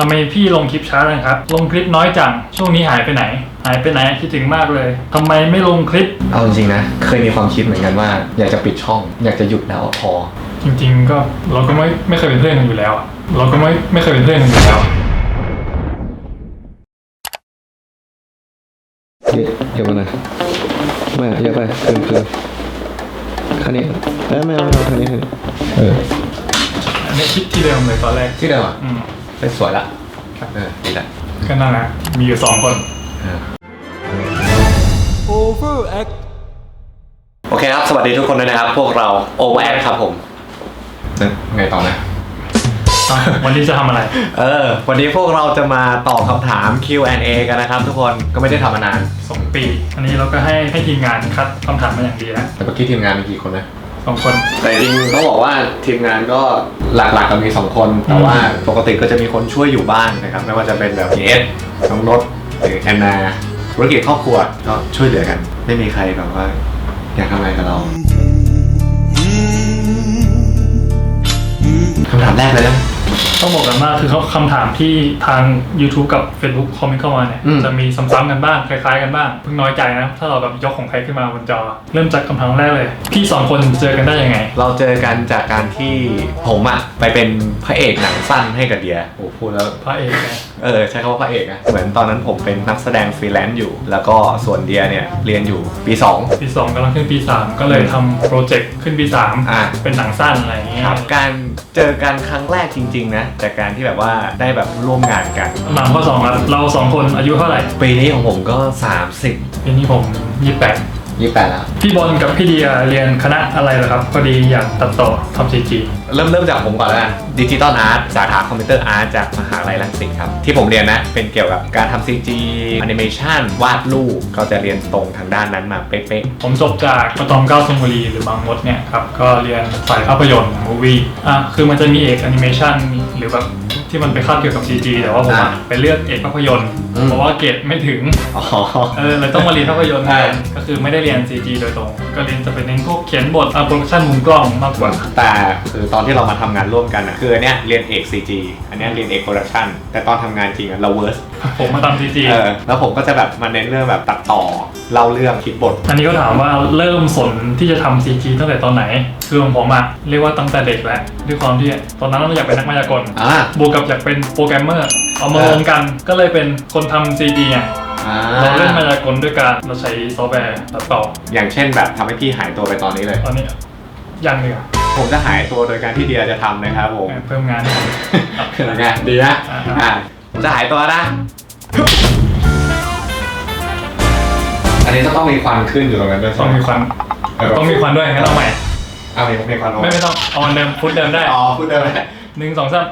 ทำไมพี่ลงคลิปช้าจังครับ ลงคลิปน้อยจัง ช่วงนี้หายไปไหน หายไปไหนคิดถึงมากเลย ทำไมไม่ลงคลิป เอาจริงๆนะ เคยมีความคิดเหมือนกันว่า อยากจะปิดช่อง อยากจะหยุดแล้วพอ จริง ๆ ก็เราก็ไม่ไม่เคยเป็นเพื่อนกันอยู่แล้วอะเราก็ไม่ไม่เคยเป็นเพื่อนกันอยู่แล้วอะเยอะเยอะมาหน่อยไม่เยอะไปเกินเกินคันนี้เอ้ยไม่เอาไม่เอาคันนี้คันนี้เอออันนี้คิดที่เดิมเลยตอนแรกที่เดิมอะอืม เป็นสวยละเออดีละก็นั่นนะมีอยู่สองคน เออโอเคครับ สวัสดีทุกคนด้วยนะครับ พวกเรา Overact ครับผมนึกไงต่อนะ อะวันนี้จะทำอะไร เออ วันนี้พวกเราจะมาตอบคำถาม Q&A กันนะครับ ทุกคนก็ไม่ได้ทำมานาน สองปี อันนี้เราก็ให้ให้ทีมงานคัดคำถามมาอย่างดีแล้วแต่เมื่อกี้ทีมงานมีกี่คนนะ สองคน แต่จริงๆต้องบอกว่าทีมงานก็หลักๆก็มี 2 คน แต่ว่าปกติก็จะมีคนช่วยอยู่บ้างนะครับ ไม่ว่าจะเป็นแบบเอสน้องรถหรือแอนนาธุรกิจครอบครัวก็ช่วยเหลือกัน ไม่มีใครแบบว่าอยากทำอะไรกับเราคำถามแรกเลยนะ ต้องบอกกันว่าคือเขาคำถามที่ทาง YouTube กับ Facebook คอมเมนต์เข้ามาเนี่ย อืม จะมีซ้ำๆกันบ้าง คล้ายๆกันบ้าง เพิ่งน้อยใจนะ ถ้าเราแบบยกของใครขึ้นมาบนจอ เริ่มจากคำถามแรกเลย พี่สองคนเจอกันได้ยังไง เราเจอกันจากการที่ผมอะไปเป็นพระเอกหนังสั้นให้กับเดียโอ้พูดแล้ว พระเอกไงเออใช้คำว่าพระเอกอะเหมือนตอนนั้นผมเป็นนักแสดงฟรีแลนซ์อยู่ แล้วก็ส่วนเดียเนี่ยเรียนอยู่ปี 2 ปีสองกำลังขึ้นปีสามก็เลยทำโปรเจกต์ขึ้นปีสามอะ เป็นหนังสั้นอะไรอย่างเงี้ย ครับการ เจอกันครั้งแรกจริง ๆ นะจากการที่แบบว่าได้แบบร่วมงานกัน หลังข้อสองครับเราสองคนอายุเท่าไหร่ปีนี้ของผมก็ 30 ปีนี้ผมยี่แปด 28แล้ว พี่บอลกับพี่เดียเรียนคณะอะไรเหรอครับพอดีอยากตัดต่อทำซีจีเริ่มเริ่มจากผมก่อนแล้วกันดิจิตอลอาร์ตสาขาคอมพิวเตอร์อาร์ตจากมหาลัยรังสิตครับ ที่ผมเรียนนะ เป็นเกี่ยวกับการทำ CG แอนิเมชันวาดรูปก็จะเรียนตรงทางด้านนั้นมาเป๊ะผมจบจากปตอมเก้าชลบุรีหรือบางมดเนี่ยครับก็เรียนสายภาพยนตร์มูวี่อะคือมันจะมีเอกแอนิเมชันหรือแบบ ที่มันไปคาบเกี่ยวกับ CG แต่ว่าผมอะไปเลือกเอกภาพยนตร์เพราะว่าเกรดไม่ถึงๆอ๋อ เออเลยต้องมาเรียนภาพยนตร์แทนใช่ก็คือไม่ได้เรียน CG โดยตรง ก็เรียนจะเป็นเน้นพวกเขียนบทอะโปรดักชันมุมกล้องมากกว่า แต่คือตอนที่เรามาทำงานร่วมกันอะคืออันเนี้ยเรียนเอก CG อันเนี้ยเรียนเอกโปรดักชันแต่ตอนทำงานจริงอะเราเวิร์ส ผมมาทำ CG เออแล้วผมก็จะแบบมาเน้นเรื่องแบบตัดต่อเล่าเรื่องคิดบท อันนี้ก็ถามว่าเริ่มสนที่จะทำ CG ตั้งแต่ตอนไหน คือของผมอะเรียกว่าตั้งแต่เด็กแล้วด้วยความที่ตอนนั้นเราอยากเป็นนักมายากลอ่า บวกกับอยากเป็นโปรแกรมเมอร์เอามารวมกันก็เลยเป็นคนทำ CG ไงอ่าเราเล่นมายากลด้วยการเราใช้ซอฟต์แวร์ตัดต่ออย่างเช่นแบบทำให้พี่หายตัวไปตอนนี้เลย ตอนนี้ยังเลยอะผมจะหายตัวโดยการที่เดียจะทำนะครับผม เพิ่มงานให้ผมคือไงดีนะอ่าอ่าผม จะหายตัวนะ อันนี้จะต้องมีควันขึ้นอยู่ตรงนั้นด้วยต้องมีควันเออต้องมีควันด้วยงั้นเอาใหม่เอามีมีควันออกไม่ไม่ต้องเอาอันเดิมฟุตเดิมได้อ๋อพูดได้ไหมหนึ่งสองสาม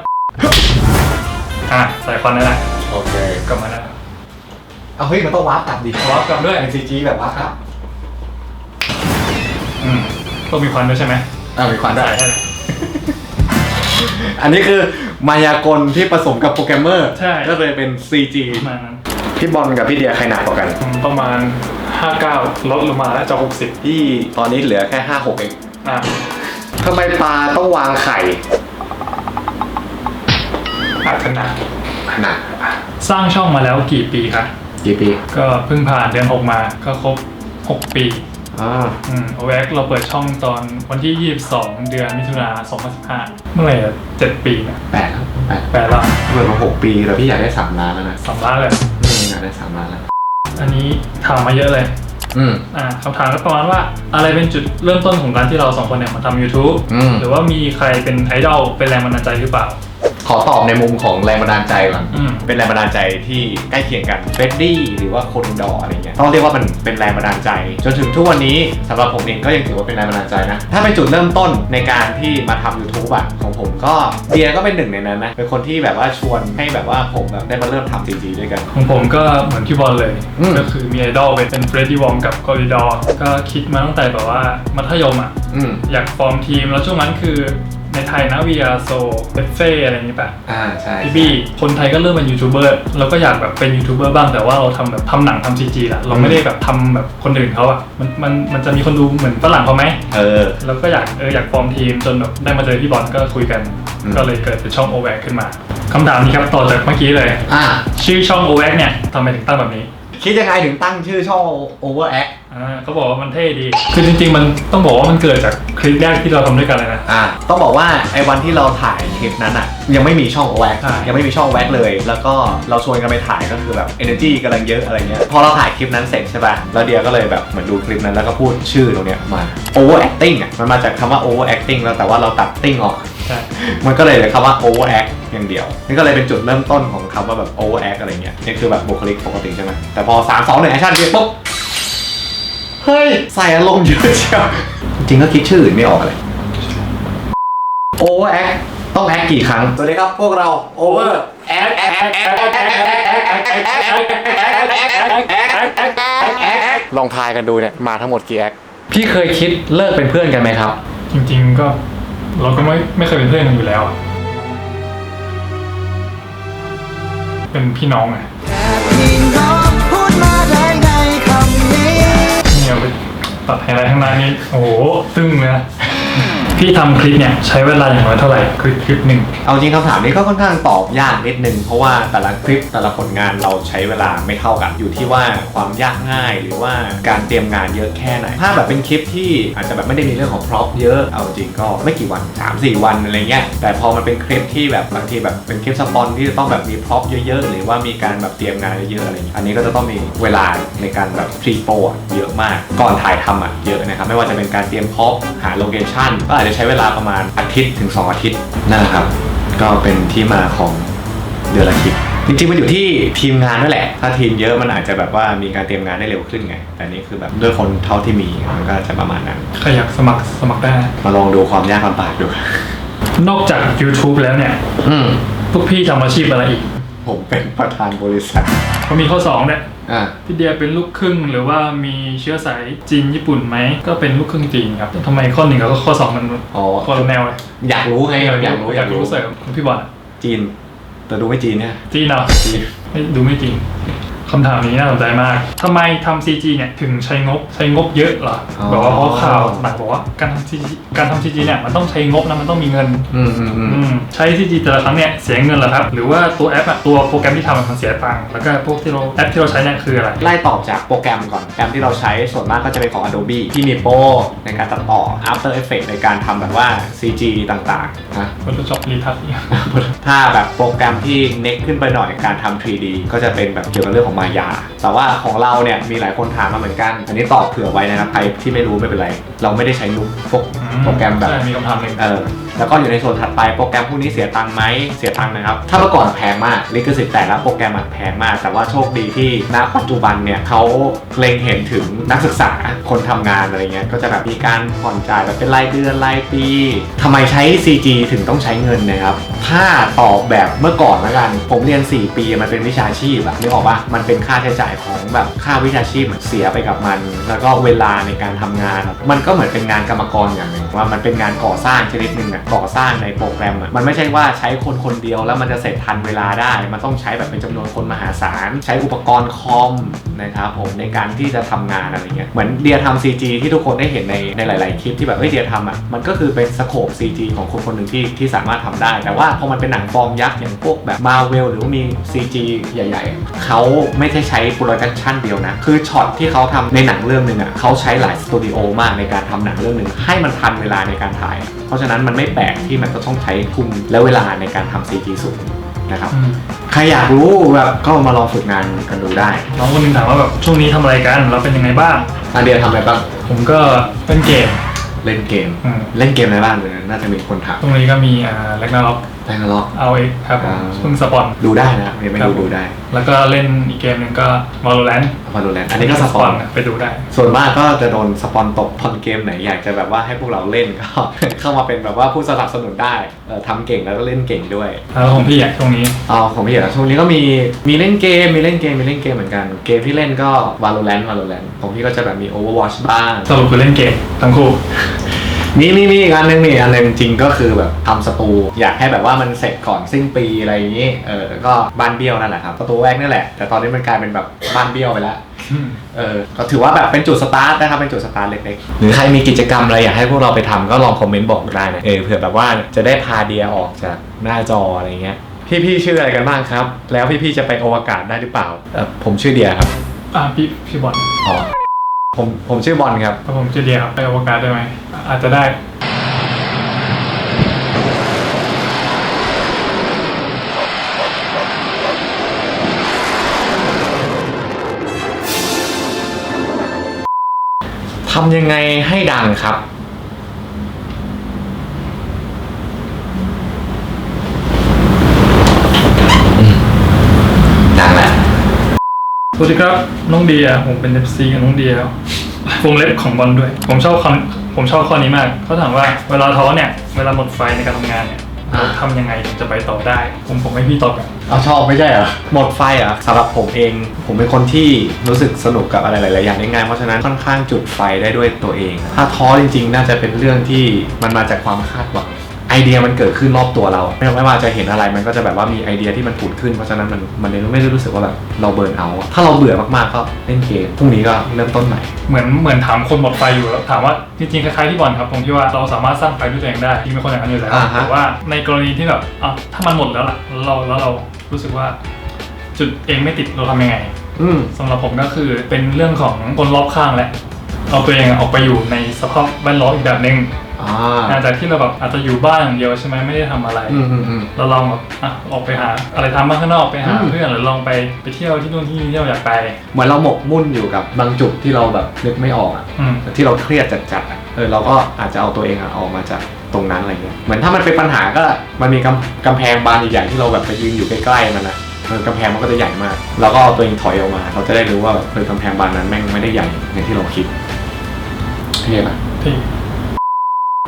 อะใส่ควันได้ละโอเคกลับมาได้เอาเฮ้ยมันต้องวาร์ปกลับดิวาร์ปกลับด้วยเป็นซีจีแบบวาร์ปกลับอืมต้องมีควันด้วยใช่ไหมอ่ามีควันได้ ใส่ให้เลย อันนี้คือมายากลที่ผสมกับโปรแกรมเมอร์ใช่ ก็เลยเป็น CG ประมาณนั้นพี่บอลกับพี่เดียใครหนักกว่ากันอืมประมาณ 59 ลดลงมาแล้วจาก60พี่ตอนนี้เหลือแค่5 6เองอะทำไมปลาต้องวางไข่อาจจะหนักหนักสร้างช่องมาแล้วกี่ปีครับกี่ปี ก็เพิ่งผ่านเดือน6มาก็ครบ 6 ปี อ่าอืมโอแวกเราเปิดช่องตอนวันที่ 22 เดือนมิถุนา2015 เมื่อไหร่อะ7ปีนะแปดแล้วแปดแปดละเปิดมาหกปีแล้วพี่อยากได้สามล้านแล้วนะสามล้านเลยอืมอยากได้สามล้านแล้วอันนี้ถามมาเยอะเลย อืม อ่าคำถามก็ประมาณว่าอะไรเป็นจุดเริ่มต้นของการที่เราสองคนเนี่ยมาทำ YouTube อืม หรือว่ามีใครเป็นไอดอลเป็นแรงบันดาลใจหรือเปล่า ขอตอบในมุมของแรงบันดาลใจก่อน อืม เป็นแรงบันดาลใจที่ใกล้เคียงกันเฟดดี้หรือว่าโคนดออะไรเงี้ยต้องเรียกว่ามันเป็นแรงบันดาลใจ จนถึงทุกวันนี้สำหรับผมเองก็ยังถือว่าเป็นแรงบันดาลใจนะ ถ้าเป็นจุดเริ่มต้นในการที่มาทำ YouTube อะของผมก็เดียก็เป็นหนึ่งในนั้นนะ เป็นคนที่แบบว่าชวนให้แบบว่าผมแบบได้มาเริ่มทำจริงๆด้วยกัน ของผมก็เหมือนพี่บอลเลย อืม ก็คือมีไอดอลเป็นเฟรดดี้วองกับกอริดอร์ก็คิดมาตั้งแต่แบบว่ามัธยมอะ อืม อยากฟอร์มทีมแล้วช่วงนั้นคือ ในไทยนะวีอาโซเบฟเฟ่อะไรอย่างนี้ป่ะอ่าใช่พี่บี้คนไทยก็เริ่มเป็นยูทูบเบอร์เราก็อยากแบบเป็นยูทูบเบอร์บ้างแต่ว่าเราทำแบบทำหนังทำซีจีละเราไม่ได้แบบทำแบบคนอื่นเขาอะมันมันมันจะมีคนดูเหมือนฝรั่งเขาไหมเออแล้วก็อยากเอออยากฟอร์มทีมจนแบบได้มาเจอพี่บอลก็คุยกัน อืม ก็เลยเกิดเป็นช่อง o v a c ขึ้นมาคำถามนี้ครับต่อจากเมื่อกี้เลย อ่าชื่อช่อง o v a c เนี่ยทำไมถึงตั้งแบบนี้ คิดยังไงถึงตั้งชื่อช่อง Overact อ่าเขาบอกว่ามันเท่ดี คือจริงๆ มันต้องบอกว่ามันเกิดจากคลิปแรกที่เราทำด้วยกันเลยนะ อ่าต้องบอกว่าไอ้วันที่เราถ่ายคลิปนั้นอะ ยังไม่มีช่องแว็กใช่ ยังไม่มีช่องแว็กเลย แล้วก็เราชวนกันไปถ่ายก็คือแบบ energy กำลังเยอะอะไรเงี้ยพอเราถ่ายคลิปนั้นเสร็จใช่ป่ะแล้วเดียก็เลยแบบเหมือนดูคลิปนั้นแล้วก็พูดชื่อตรงเนี้ยมา overacting อะมันมาจากคำว่า overacting แล้วแต่ว่าเราตัด ting ออก ใช่ มันก็เลยเหลือคำว่า overact อย่างเดียว นี่ก็เลยเป็นจุดเริ่มต้นของคำว่าแบบ overact อะไรเงี้ยนี่คือแบบบุคลิกปกติใช่ไหมแต่พอ 3 2 1แอคชั่นเรียกปุ๊บ เฮ้ย ใส่อารมณ์เยอะเชียวจริงๆก็คิดชื่ออื่นไม่ออกเลย overact ต้องแอคกี่ครั้ง สวัสดีครับพวกเรา over act act act act act act ลองทายกันดูเนี่ย มาทั้งหมดกี่แอคพี่เคยคิดเลิกเป็นเพื่อนกันไหมครับ จริงๆก็เราก็ไม่ไม่เคยเป็นเพื่อนกันอยู่แล้วอะเป็นพี่น้องไง พี่น้องพูดมาได้ไงคำนี้นี่ เอาไปตัดไฮไลท์ข้างหน้านี่โอ้โหตึ้งเลยนะ พี่ทำคลิปเนี่ยใช้เวลาอย่างน้อยเท่าไหร่คลิปคลิปหนึ่งเอาจริงคำถามนี้ก็ค่อนข้างตอบยากนิดนึง เพราะว่าแต่ละคลิปแต่ละผลงานเราใช้เวลาไม่เท่ากัน อยู่ที่ว่าความยากง่ายหรือว่าการเตรียมงานเยอะแค่ไหน ถ้าแบบเป็นคลิปที่อาจจะแบบไม่ได้มีเรื่องของพร็อพเยอะเอาจริงก็ไม่กี่วัน 3-4 วันอะไรเงี้ยแต่พอมันเป็นคลิปที่แบบบางทีแบบเป็นคลิปสปอนที่จะต้องแบบมีพร็อพเยอะๆ หรือว่ามีการแบบเตรียมงานเยอะๆอะไรเงี้ยอันนี้ก็จะต้องมีเวลาในการแบบพรีโปรเยอะมากก่อนถ่ายทำอะเยอะนะครับไม่ว่าจะเป็นการเตรียมพร็อพหาโลเคชั่นก็อาจจะใช้เวลาประมาณอาทิตย์ถึง 2 อาทิตย์นะครับ ก็เป็นที่มาของเดือนละคลิปจริงๆมันอยู่ที่ทีมงานด้วยแหละ ถ้าทีมเยอะมันอาจจะแบบว่ามีการเตรียมงานได้เร็วขึ้นไง แต่นี่คือแบบด้วยคนเท่าที่มีมันก็จะประมาณนั้น ใครอยากสมัครสมัครได้นะมาลองดูความยากลำบากดู นอกจาก YouTube แล้วเนี่ย อืมพวกพี่ทำอาชีพอะไรอีกผมเป็นประธานบริษัทเขามีข้อสองเนี่ย อ่าพี่เดียเป็นลูกครึ่งหรือว่ามีเชื้อสายจีนญี่ปุ่นไหมก็เป็นลูกครึ่งจีนครับทำไมข้อหนึ่งกับข้อสองมันอ๋อ คนละแนวเลยอยากรู้ไงอยากรู้อยากรู้เสริมพี่บอลจีน แต่ดูไม่จีนเนี่ยจีนเหรอจีน ไม่ดูไม่จริง คำถามนี้น่าสนใจมาก ทำไมทำ CG เนี่ยถึงใช้งบใช้งบเยอะเหรอแบบว่าเพราะข่าวหนักบอกว่าการทำ CG การทำ CG เนี่ยมันต้องใช้งบนะมันต้องมีเงิน อืมอืมอืม อืมใช้ CG แต่ละครั้งเนี่ยเสียเงินเหรอครับ หรือว่าตัวแอปอะตัวโปรแกรมที่ทำอะมันเสียตังค์ แล้วก็พวกที่เราแอปที่เราใช้เนี่ยคืออะไร ไล่ตอบจากโปรแกรมก่อน โปรแกรมที่เราใช้ส่วนมากก็จะเป็นของ Adobe ที่มีโปรในการตัดต่อ After Effects ในการทำแบบว่า CG ต่างๆนะ Photoshop Retouch เนี่ยถ้าแบบโปรแกรมที่เน็กขึ้นไปหน่อยการทำ 3D ก็จะเป็นแบบเกี่ยวกับเรื่องของมายา แต่ว่าของเราเนี่ยมีหลายคนถามมาเหมือนกัน อันนี้ตอบเผื่อไว้นะครับใครที่ไม่รู้ไม่เป็นไร เราไม่ได้ใช้นุกพวก โปรแกรมแบบ ใช่มีคำถามหนึ่ง เออแล้วก็อยู่ในส่วนถัดไปโปรแกรมพวกนี้เสียตังค์ไหมเสียตังค์นะครับ ถ้าเมื่อก่อนแพงมากลิขสิทธิ์แต่ละโปรแกรมอะแพงมาก แต่ว่าโชคดีที่ณปัจจุบันเนี่ยเขาเล็งเห็นถึงนักศึกษาคนทำงานอะไรเงี้ยก็จะแบบมีการผ่อนจ่ายแบบเป็นรายเดือนรายปีทำไมใช้ CG ถึงต้องใช้เงินนะครับ ถ้าตอบแบบเมื่อก่อนแล้วกัน ผมเรียน 4 ปีมันเป็นวิชาชีพอะนึกออกปะมันเป็นค่าใช้จ่ายของแบบค่าวิชาชีพเสียไปกับมัน แล้วก็เวลาในการทำงานมันก็เหมือนเป็นงานกรรมกรอย่างหนึ่ง ว่ามันเป็นงานก่อสร้างชนิดหนึ่งอะก่อสร้างในโปรแกรมอะมันไม่ใช่ว่าใช้คนคนเดียวแล้วมันจะเสร็จทันเวลาได้ มันต้องใช้แบบเป็นจำนวนคนมหาศาล ใช้อุปกรณ์คอมนะครับผมในการที่จะทำงานอะไรเงี้ยเหมือนเดียทำ CG ที่ทุกคนได้เห็นในในหลาย ๆ คลิปที่แบบเฮ้ยเดียทำอะมันก็คือเป็นสโคป CG ของคนคนหนึ่งที่ที่สามารถทำได้ แต่ว่าพอมันเป็นหนังฟอร์มยักษ์อย่างพวกแบบมาเวลหรือว่ามี CG ใหญ่ ๆ เขาไม่ใช่ใช้โปรดักชันเดียวนะ คือช็อตที่เขาทำในหนังเรื่องหนึ่งอะเขาใช้หลายสตูดิโอมากในการทำหนังเรื่องหนึ่งให้มันทันเวลาในการถ่าย เพราะฉะนั้นมันไม่แปลกที่มันจะต้องใช้ทุนและเวลาในการทำ CG สูงนะครับอืมใครอยากรู้แบบก็มาลองฝึกงานกันดูได้ น้องคนหนึงถามว่าแบบช่วงนี้ทำอะไรกันเราเป็นยังไงบ้างอันเดียทำอะไรบ้างผมก็เล่นเกม เล่นเกมอืมเล่นเกมอะไรบ้างเลยน่าจะมีคนถามช่วงนี้ก็มีอ่าเล็กนาล็อก แรงล็อก เอาเอ็กครับผมอ่า เพิ่งสปอนดูได้นะยังไม่ครับดูดูได้แล้วก็เล่นอีกเกมหนึ่งก็ Valorant มาดูแลอันนี้ก็สปอนไปดูได้ ส่วนมากก็จะโดนสปอนตกพอนเกมไหนอยากจะแบบว่าให้พวกเราเล่นก็ เข้ามาเป็นแบบว่าผู้สนับสนุนได้เอ่อทำเก่งแล้วก็เล่นเก่งด้วยแล้วของพี่อะช่วงนี้อ๋อของพี่เหรอช่วงนี้ก็มีมีเล่นเกมมีเล่นเกมมีเล่นเกมเหมือนกันเกมที่เล่นก็ Valorant Valorant ของพี่ก็จะแบบมี Overwatch บ้าง สรุปคือเล่นเกมทั้งคู่ มีมีมีอีกอันหนึงนี่อันหนึงจริงก็คือแบบทำสตู อยากให้แบบว่ามันเสร็จก่อนสิ้นปีอะไรอย่างนี้ เออก็บ้านเบี้ยวนั่นแหละครับสตูแรกนี่แหละ แต่ตอนนี้มันกลายเป็นแบบบ้านเบี้ยวไปแล้ว เออก็ถือว่าแบบเป็นจุดสตาร์ทนะครับ เป็นจุดสตาร์ทเล็กๆ หรือใครมีกิจกรรมอะไรอยากให้พวกเราไปทำก็ลองคอมเมนต์บอกได้นะ เออเผื่อแบบว่าจะได้พาเดียออกจากหน้าจออะไรเงี้ย พี่ๆชื่ออะไรกันบ้างครับ แล้วพี่ๆจะไปอวกาศได้หรือเปล่าเออผมชื่อเดียครับ อ่าพี่พี่บอล อ๋อ ผมผมชื่อบอลครับถ้าผมจะเดียวครับไปอวกาศได้ไหมอะอาจจะได้ ทำยังไงให้ดังครับ ดังแหละ ส วัสดีครับน้องเดียผมเป็น FC กับน้องเดียวงเล็บของบอลด้วย ผมชอบคำผมชอบข้อนี้มาก เขาถามว่าเวลาท้อเนี่ย เวลาหมดไฟในการทำงานเนี่ยอ่า เราทำยังไงถึงจะไปต่อได้ ผมผมให้พี่ตอบกันเอาชอบไม่ใช่เหรอหมดไฟเหรอะสำหรับผมเอง ผมเป็นคนที่รู้สึกสนุกกับอะไรหลายๆอย่างได้ง่ายเพราะฉะนั้นค่อนข้างจุดไฟได้ด้วยตัวเอง ถ้าท้อจริงๆ น่าจะเป็นเรื่องที่มันมาจากความคาดหวัง ไอเดียมันเกิดขึ้นรอบตัวเราไม่ไม่ว่าจะเห็นอะไรมันก็จะแบบว่ามีไอเดียที่มันผุดขึ้นเพราะฉะนั้นมันมันเลยไม่ได้รู้สึกว่าแบบเราเบิร์นเอาท์ถ้าเราเบื่อมากๆก็เล่นเกมพรุ่งนี้ก็เริ่มต้นใหม่ เหมือนเหมือนถามคนหมดไฟอยู่แล้วถามว่าจริงๆคล้ายๆที่บอลครับผมคิดว่าเราสามารถสร้างไฟด้วยตัวเองได้ที่เป็นคนอย่างนั้นอยู่แล้วอ่าฮะ แต่ว่าในกรณีที่แบบอะถ้ามันหมดแล้วล่ะแล้วเราแล้วเรารู้สึกว่า จุดเองไม่ติดเราทำยังไง อืม สำหรับผมก็คือเป็นเรื่องของคนรอบข้างแหละ เอาตัวเองออกไปอยู่ในสภาพแวดล้อมอีกแบบหนึ่ง อ่าหลังจากที่เราแบบอาจจะอยู่บ้านอย่างเดียวใช่ไหมไม่ได้ทำอะไร อืมอืมอืม เราลองแบบอะออกไปหาอะไรทำบ้างข้างนอกไปหาอืม เพื่อนหรือลองไปไปเที่ยวที่นู่นที่นี่ที่เราอยากไป เหมือนเราหมกมุ่นอยู่กับบางจุดที่เราแบบนึกไม่ออกอะอืม ที่เราเครียดจัดๆอะเออเราก็อาจจะเอาตัวเองอะออกมาจากตรงนั้นอะไรเงี้ยเหมือนถ้ามันเป็นปัญหาก็มันมีกำกำแพงบานใหญ่ๆที่เราแบบไปยืนอยู่ใกล้ๆมันนะเออกำแพงมันก็จะใหญ่มากเราก็เอาตัวเองถอยออกมา เราจะได้รู้ว่าแบบเออกำแพงบานนั้นแม่งไม่ได้ใหญ่อย่างที่เราคิดเท่ปะ ที่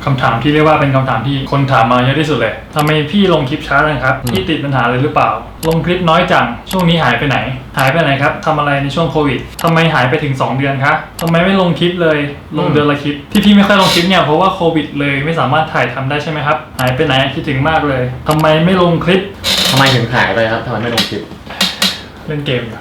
คำถามที่เรียกว่าเป็นคำถามที่คนถามมาเยอะที่สุดเลยทำไมพี่ลงคลิปช้าจังครับ พี่ติดปัญหาเลยหรือเปล่า ลงคลิปน้อยจัง ช่วงนี้หายไปไหน หายไปไหนครับทำอะไรในช่วงโควิดทำไมหายไปถึง 2 เดือนครับทำไมไม่ลงคลิปเลย ลงเดือนละคลิป ที่พี่ไม่ค่อยลงคลิปเนี่ยเพราะว่าโควิดเลยไม่สามารถถ่ายทำได้ใช่ไหมครับ หายไปไหนคิดถึงมากเลยทำไมไม่ลงคลิปทำไมถึงหายไปครับทำไมไม่ลงคลิป เล่นเกมอยู่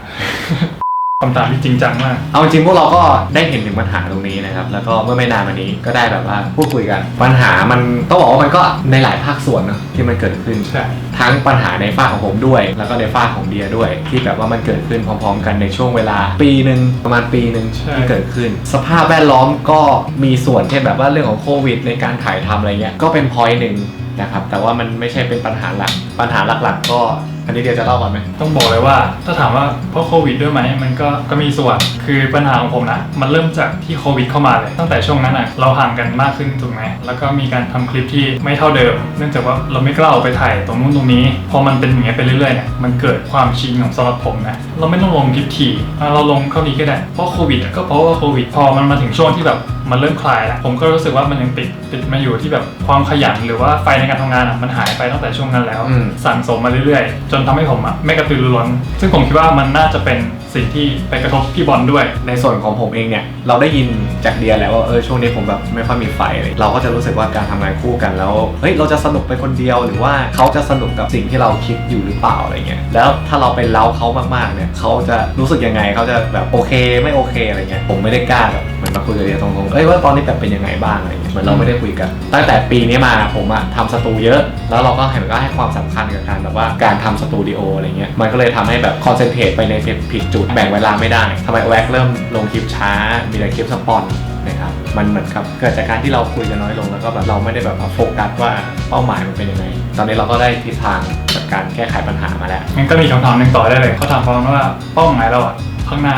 คำถามที่จริงจังมาก เอาจริงๆพวกเราก็ได้เห็นถึงปัญหาตรงนี้นะครับ แล้วก็เมื่อไม่นานมานี้ก็ได้แบบว่าพูดคุยกัน ปัญหามันต้องบอกว่ามันก็ในหลายภาคส่วนเนอะที่มันเกิดขึ้น ใช่ ทั้งปัญหาในฝ้ากของผมด้วย แล้วก็ในฝ้ากของเดียด้วย ที่แบบว่ามันเกิดขึ้นพร้อม ๆ กันในช่วงเวลา ปีหนึ่งประมาณปีหนึ่งใช่ ที่เกิดขึ้น สภาพแวดล้อมก็มีส่วนเช่นแบบว่าเรื่องของโควิด ในการถ่ายทำอะไรเงี้ยก็เป็นพอยต์หนึ่งนะครับแต่ว่ามันไม่ใช่เป็นปัญหาหลักปัญหาหลักๆ ก็ อันนี้เดียจะเล่าก่อนไหมต้องบอกเลยว่าถ้าถามว่าเพราะโควิดด้วยไหมมันก็ก็มีส่วนคือปัญหาของผมนะ มันเริ่มจากที่โควิดเข้ามาเลย ตั้งแต่ช่วงนั้นอะเราห่างกันมากขึ้นถูกไหมแล้วก็มีการทำคลิปที่ไม่เท่าเดิม เนื่องจากว่าเราไม่กล้าออกไปถ่ายตรงนู้นตรงนี้ พอมันเป็นอย่างเงี้ยไปเรื่อยๆเนี่ยมันเกิดความชินของสำหรับผมนะเราไม่ต้องลงคลิปถี่อะเราลงเท่านี้ก็ได้เพราะโควิดอะก็เพราะว่าโควิดพอมันมาถึงช่วงที่แบบมันเริ่มคลายแล้ว ผมก็รู้สึกว่ามันยังติดติดมาอยู่ที่แบบความขยันหรือว่าไฟในการทำงานอะมันหายไปตั้งแต่ช่วงนั้นแล้วอืมสั่งสมมาเรื่อยๆจนทำให้ผมอะไม่กระตือรือร้น ซึ่งผมคิดว่ามันน่าจะเป็นสิ่งที่ไปกระทบพี่บอลด้วย ในส่วนของผมเองเนี่ยเราได้ยินจากเดียแหล้วว่าเออช่วงนี้ผมแบบไม่ค่อยมีไฟเลยเราก็จะรู้สึกว่าการทำงานคู่กันแล้วเฮ้ยเราจะสนุกไปคนเดียวหรือว่าเขาจะสนุกกับสิ่งที่เราคิดอยู่หรือเปล่าอะไรเงี้ยแล้วถ้าเราไปเล้าเขามากๆเนี่ยเขาจะรู้สึกยังไงเขาจะแบบโอเคไม่โอเคอะไรเงี้ยผมไม่ได้กล้าแบบเหมือนมาคุยกับเดียตรงๆเอ้ยว่าตอนนี้แบบเป็นยังไงบ้างอะไรเงี้ยเหมือนเราไม่ได้คุยกัน ตั้งแต่ปีนี้มาผมอะทำสตูเยอะ แล้วเราก็เห็นก็ให้ความสำคัญกับการแบบว่าการทำสตูดิโออะไรเงี้ยมันก็เลยทำให้แบบคอนเซนเทรตไปในผิดจุดแบ่งเวลาไม่ได้ทำไมแว็กเริ่มลงคลิปช้า มีแต่คลิปสปอนนะครับมันเหมือนกับเกิดจากการที่เราคุยกันน้อยลงแล้วก็แบบเราไม่ได้แบบโฟกัสว่าเป้าหมายมันเป็นยังไง ตอนนี้เราก็ได้ทิศทางจากการแก้ไขปัญหามาแล้วงั้นก็มีคำถามหนึ่งต่อได้เลยเขาถามพร้อมว่าเป้าหมายเราอะข้างหน้า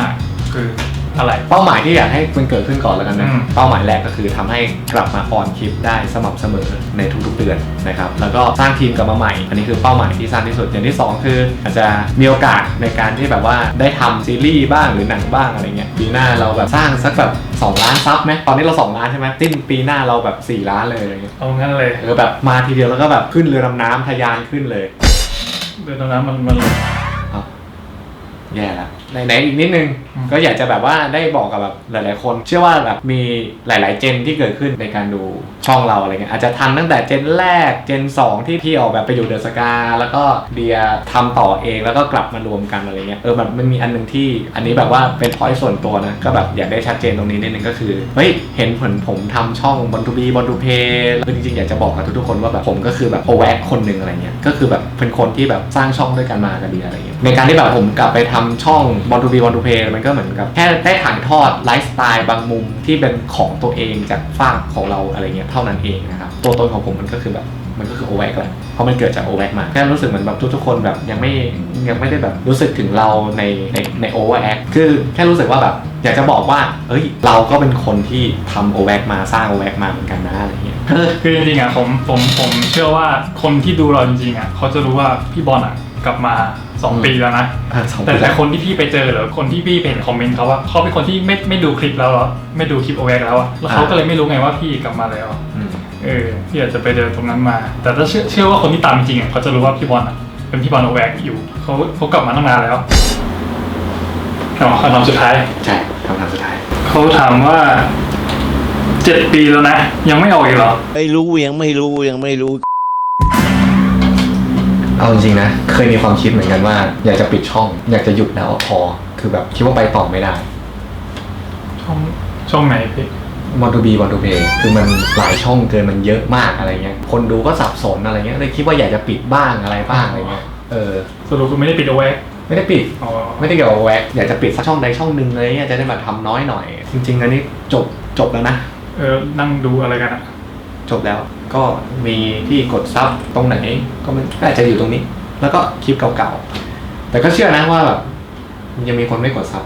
คือ อะไร เป้าหมายที่อยากให้มันเกิดขึ้นก่อนแล้วกันนะ อืม เป้าหมายแรกก็คือทำให้กลับมาออนคลิปได้สม่ำเสมอในทุกๆเดือนนะครับ แล้วก็สร้างทีมกลับมาใหม่ อันนี้คือเป้าหมายที่สั้นที่สุด อย่างที่สองคืออาจจะมีโอกาสในการที่แบบว่าได้ทำซีรีส์บ้างหรือหนังบ้างอะไรเงี้ย ปีหน้าเราแบบสร้างสักแบบ2ล้านซับไหมตอนนี้เรา 2 ล้านใช่ไหมสิ้นปีหน้าเราแบบ 4 ล้านเลยอะไรเงี้ย เอางั้นเลยเออแบบมาทีเดียวแล้วก็แบบขึ้นเรือดำน้ำทะยานขึ้นเลยเดือนนั้นมันมันเอา แย่แล้วไหนๆอีกนิดนึง อืม ก็อยากจะแบบว่าได้บอกกับแบบหลาย ๆ คน เชื่อว่าแบบมีหลาย ๆ เจนที่เกิดขึ้นในการดู ช่องเราอะไรเงี้ยอาจจะทันตั้งแต่เจนแรกเจน 2 ที่พี่ออกแบบไปอยู่เดอะสกาแล้วก็เดียทำต่อเองแล้วก็กลับมารวมกันอะไรเงี้ยเออแบบมันมีอันหนึงที่อันนี้แบบว่าเป็นพอยส่วนตัวนะก็แบบอยากได้ชัดเจนตรงนี้นิดนึงก็คือเฮ้ยเห็นผลผมทำช่องบอลทูบีบอลทูเพย์คือจริงๆอยากจะบอกกับทุกๆคนว่าแบบผมก็คือแบบโอแวกคนหนึ่งอะไรเงี้ยก็คือแบบเป็นคนที่แบบสร้างช่องด้วยกันมากับเดียอะไรเงี้ยในการที่แบบผมกลับไปทำช่องบอลทูบีบอลทูเพย์มันก็เหมือนกับแค่ได้ถ่ายทอดไลฟ์สไตล์บางมุมที่เป็นของตัวเองจากฝากของเราอะไรเงี้ยเท่านั้นเองนะครับตัวตนของผมมันก็คือแบบมันก็คือโอแวกแหละเพราะมันเกิดจากโอแวกมาแค่รู้สึกเหมือนแบบทุกๆคนแบบยังไม่ยังไม่ได้แบบรู้สึกถึงเราในในในโอเวอร์แอคคือแค่รู้สึกว่าแบบอยากจะบอกว่าเอ้ยเราก็เป็นคนที่ทำโอแวกมาสร้างโอแวกมาเหมือนกันนะอะไรเงี้ยคือจริงๆอะผมผมผมเชื่อว่าคนที่ดูเราจริงๆอะเขาจะรู้ว่าพี่บอลอะกลับมา 2ปีแล้วนะ อะสองแต่ปีแต่แล้วคนที่พี่ไปเจอหรือคนที่พี่ไปเห็นคอมเมนต์เขาว่าเขาเป็นคนที่ไม่ไม่ดูคลิปแล้วอะไม่ดูคลิปโอเวกแล้วอะแล้วเขาก็เลยไม่รู้ไงว่าพี่กลับมาแล้วอืมเออพี่อาจจะไปเดินตรงนั้นมา แต่ถ้าเชื่อเชื่อว่าคนที่ตามจริงๆอะเขาจะรู้ว่าพี่บอลอะเป็นพี่บอลโอเวกอยู่เขาเขากลับมาตั้งนานแล้วอ๋อคำถามสุดท้าย ใช่คำถามสุดท้าย เขาถามว่าเจ็ดปีแล้วนะ ยังไม่ออกอีกเหรอ ไม่รู้ยังไม่รู้ยังไม่รู้ เอาจริงๆนะ เคยมีความคิดเหมือนกันว่า อยากจะปิดช่อง อยากจะหยุดแล้วพอ คือแบบคิดว่าไปต่อไม่ได้ ช่องช่องไหนพี่มอนตูบีมอนตูเพคือมันหลายช่องเกินมันเยอะมากอะไรเงี้ย คนดูก็สับสนอะไรเงี้ยเลยคิดว่าอยากจะปิดบ้างอะไรบ้างอะไรเงี้ย เออ สรุปคือไม่ได้ปิดโอเวกไม่ได้ปิด อ๋อไม่ได้เกี่ยวกับแวะอยากจะปิดสักช่องใดช่องหนึ่งเลยเนี่ยจะได้มาทำน้อยหน่อย จริง ๆ อันนี้จบจบแล้วนะ เออนั่งดูอะไรกันอะจบแล้ว ก็มีที่กดซับตรงไหนก็มันก็อาจจะอยู่ตรงนี้ แล้วก็คลิปเก่าๆแต่ก็เชื่อนะว่าแบบยังมีคนไม่กดซับ